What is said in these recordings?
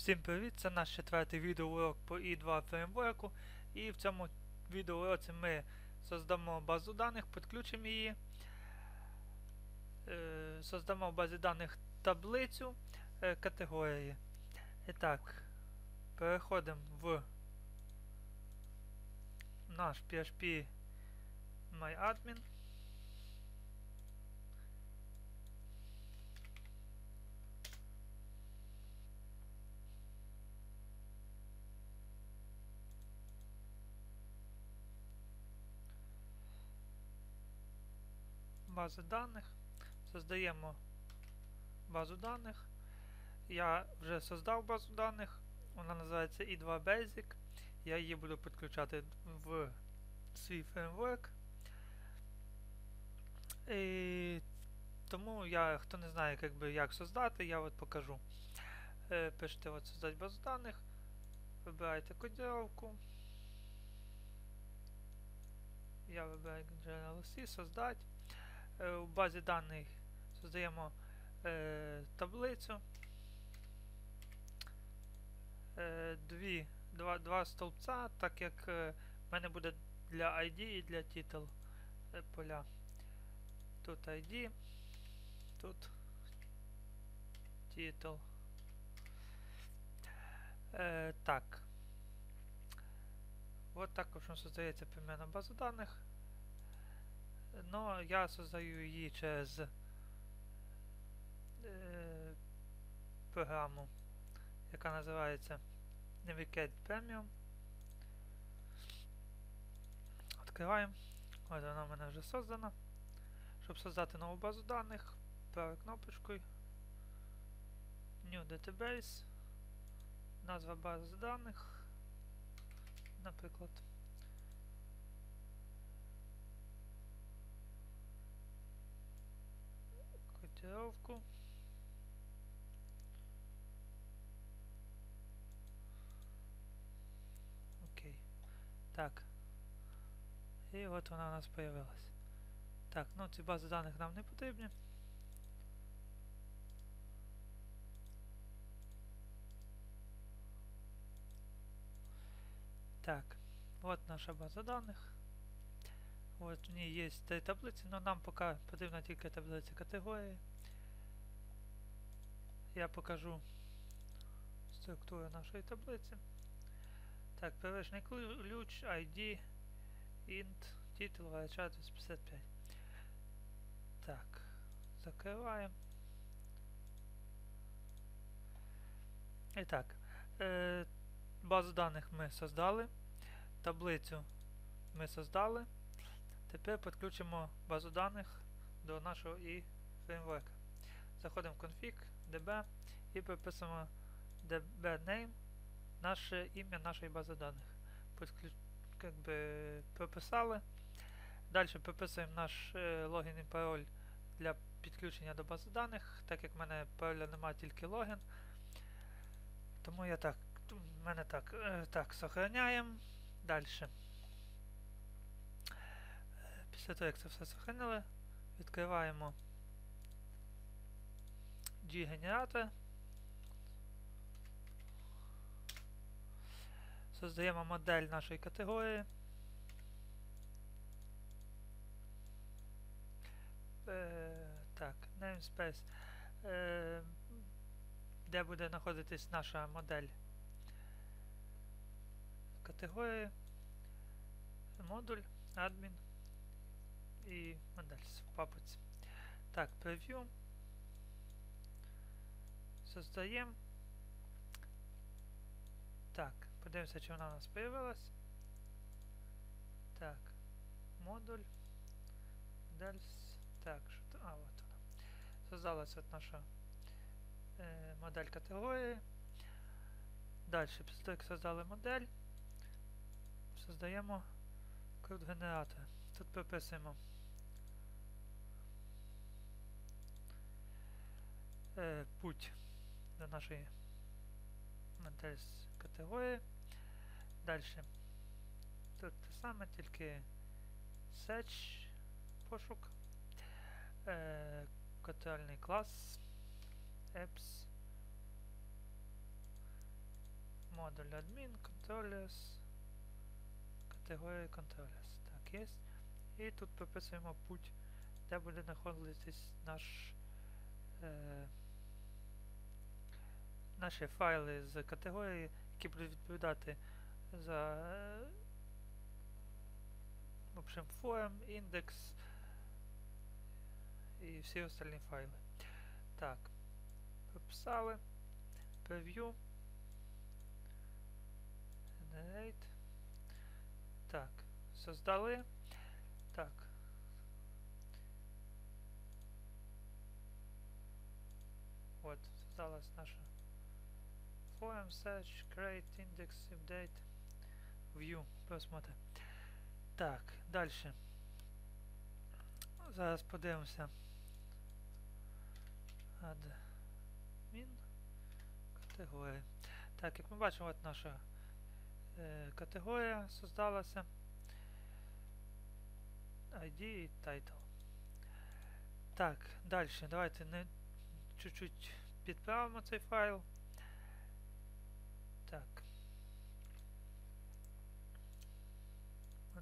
Всім привіт! Це наш четвертий відеоурок по i2 фреймворку. І в цьому відеоуроці ми создамо базу даних, підключимо її, е, создамо в базі даних таблицю е, категорії. І так, переходимо в наш PHP MyAdmin. Бази даних. Создаємо базу даних. Я вже создав базу даних. Вона називається i2 Basic. Я її буду підключати в свій фреймворк. І тому я, хто не знає, як, би, як создати, я от покажу. Е, пишете от создати базу даних. Вибираєте кодировку. Я вибираю General C, создать. Е, в базі даних создаємо е, таблицю. Е, дві, два, два стовпця, так як е, в мене буде для ID і для title е, поля. Тут ID, тут title. Е, так. Вот також создається примерно база даних. Но я создаю її через е, програму, яка називається Navigate Premium. Відкриваємо. Ось вона в мене вже создана. Щоб создати нову базу даних, правою кнопочкою New Database, назва бази даних, наприклад. Котировку. Окей. Так. І от вона у нас появилась. Так, ну ці бази даних нам не потрібні. Так, от наша база даних. От в ній є три таблиці, але нам поки потрібна тільки таблиця категорії. Я покажу структуру нашої таблиці. Так, первичний ключ, ID, int, title, величина 255. Так, закриваємо. І так, е, базу даних ми создали, таблицю ми создали. Тепер підключимо базу даних до нашого і фреймворка. Заходимо в config, db і прописуємо db-name, наше ім'я нашої бази даних. Как прописали. Далі прописуємо наш е, логін і пароль для підключення до бази даних, так як в мене пароля немає тільки логін. Тому я так, в мене так, е, так, сохраняємо. Далі. Після того, як це все сохранили, відкриваємо G-генератор. Создаємо модель нашої категорії. Е, так, namespace. Е, де буде знаходитись наша модель категорії, модуль, адмін і модель в папці. Так, прев'ю. Создаємо. Так, подивимося, чи вона у нас появилась. Так, модуль. Модель. Так, що А, от вона. Создалась от наша е, модель категорії. Далі, після того, як создали модель, создаємо код генератора. Тут прописуємо е, путь до нашої модель категорії. Далі. Тут те саме, тільки search, пошук, е, котельний клас, apps, модуль admin, controllers, категорія controllers. Так, є. І тут прописуємо путь, де буде знаходитись наш, е, наші файли з категорії, які будуть відповідати за в общем, форум, індекс і всі остальні файли. Так, прописали, preview, generate. Так, создали. Так. Вот, создалась наша forum, search, create, index, update, view, просмотр. Так, дальше. Зараз подивимося. Admin. Категорія. Так, як ми бачимо, от наша е, категорія создалася. ID і title. Так, далі. Давайте не чуть-чуть підправимо цей файл.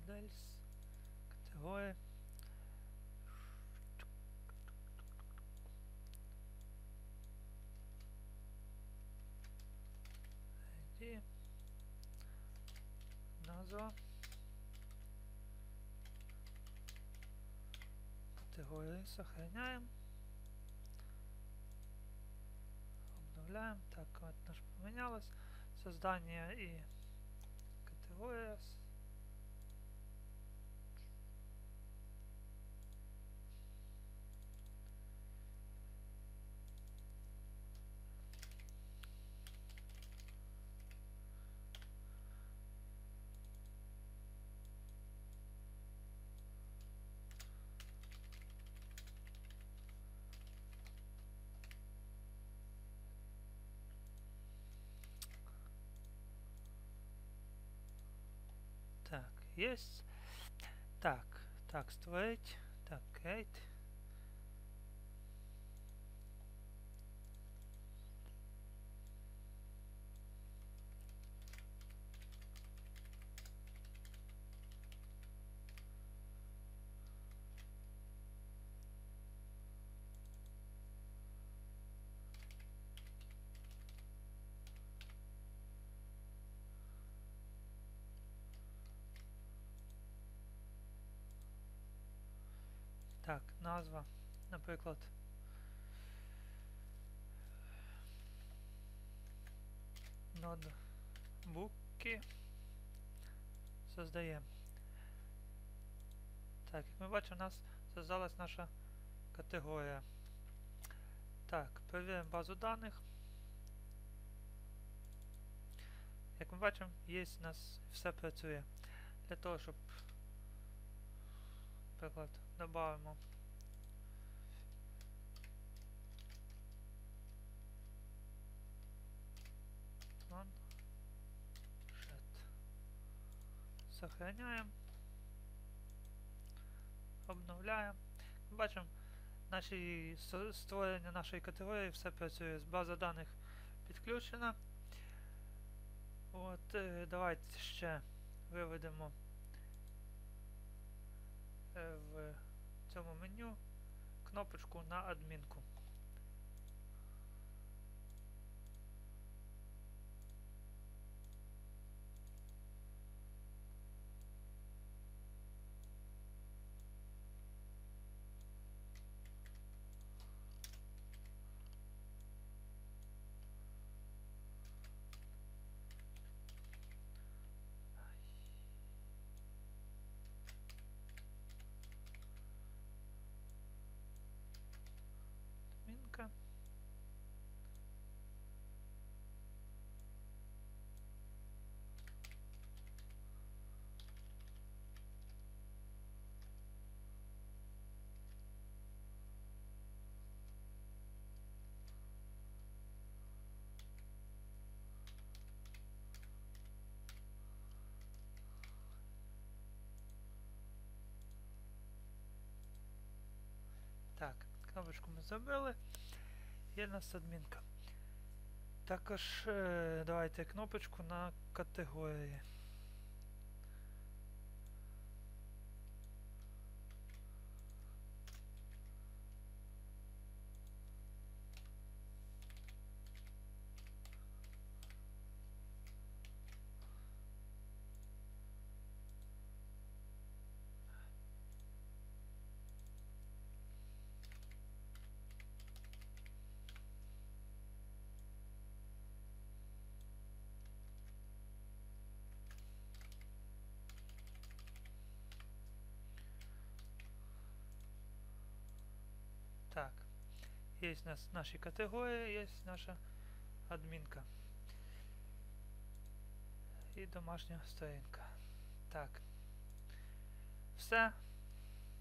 Models. Категорія. ID. Назва. Категории сохраняем. Обновляем. Так, вот наш поменялось. Создание и категория. Есть. Так, так, створить. Так, create. Так, назва, наприклад. Ноутбуки. Создаємо. Так, як ми бачимо, у нас создалась наша категорія. Так, перевіримо базу даних. Як ми бачимо, є у нас все працює. Для того, щоб Наприклад, планшет. Сохраняємо. Обновляємо. Бачимо, наші створення нашої категорії все працює. База даних підключена. От, е, давайте ще виведемо е, в цьому меню кнопочку на адмінку. Адмінка. Так, кнопочку ми забили. Є у нас адмінка. Також е, давайте кнопочку на категорії. Так. Є у нас наші категорії, є наша адмінка. І домашня сторінка. Так. Все.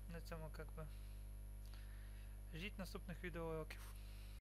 На цьому как би. Жіть наступних відеоуроків.